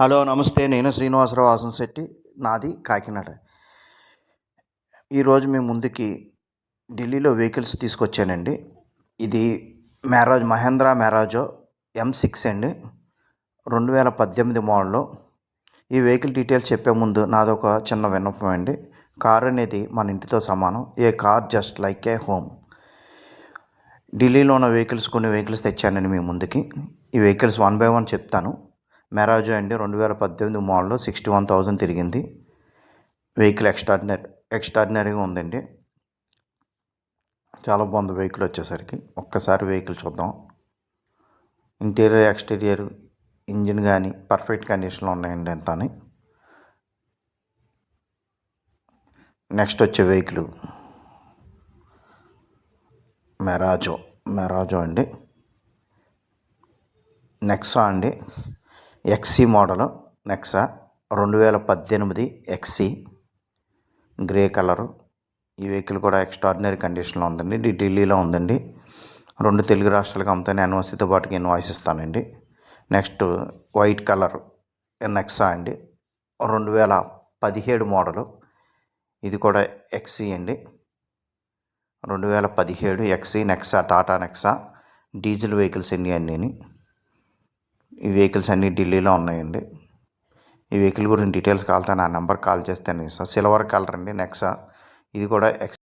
Hello నమస్తే. నేను శ్రీనివాసరావు ఆసన్శెట్టి నాది కాకినాడ. ఈరోజు మీ ముందుకి ఢిల్లీలో వెహికల్స్ తీసుకొచ్చానండి. ఇది మ్యారాజ్ మహేంద్ర మ్యారాజో ఎం సిక్స్ అండి. రెండు వేల పద్దెనిమిది మోడల్లో ఈ వెహికల్ డీటెయిల్స్ చెప్పే ముందు నాదొక చిన్న విన్నపం అండి. కార్ అనేది మన ఇంటితో సమానం. A car just like a home. ఢిల్లీలో ఉన్న వెహికల్స్ కొన్ని వెహికల్స్ తెచ్చానండి మీ ముందుకి. ఈ వెహికల్స్ వన్ బై వన్ చెప్తాను. మెరాజో అండి రెండు వేల పద్దెనిమిది మోడల్లో సిక్స్టీ వన్ థౌజండ్ తిరిగింది. వెహికల్ ఎక్స్ట్రాడినరీ ఎక్స్ట్రాడినరీగా ఉందండి. చాలా బాగుంది వెహికల్ వచ్చేసరికి. ఒక్కసారి వెహికల్ చూద్దాం. ఇంటీరియర్ ఎక్స్టీరియర్ ఇంజిన్ కానీ పర్ఫెక్ట్ కండిషన్లో ఉన్నాయండి ఎంత అని నెక్స్ట్ వచ్చే వెహికల్. మెరాజో మెరాజో అండి. నెక్సా అండి. ఎక్సీ మోడల్ నెక్సా రెండు వేల పద్దెనిమిది ఎక్సీ గ్రే కలరు. ఈ వెహికల్ కూడా ఎక్స్ట్రాడినరీ కండిషన్లో ఉందండి. ఇది ఢిల్లీలో ఉందండి. రెండు తెలుగు రాష్ట్రాలకు అమ్ముతాను. ఎన్ఓసీతో పాటుకి ఇన్వాయిస్ ఇస్తానండి. నెక్స్ట్ వైట్ కలర్ నెక్సా అండి. రెండు వేల పదిహేడు మోడలు. ఇది కూడా ఎక్సీ అండి. రెండు వేల పదిహేడు ఎక్సీ Nexa Tata Nexa diesel vehicles ఎన్ని అన్నీ ఈ వెహికల్స్ అన్నీ ఢిల్లీలో ఉన్నాయండి. ఈ వెహికల్ గురించి డీటెయిల్స్ కావాలంటే నా నెంబర్ కాల్ చేస్తాను సార్ సిల్వర్ కలర్ అండి నెక్సా. ఇది కూడా ఎక్స్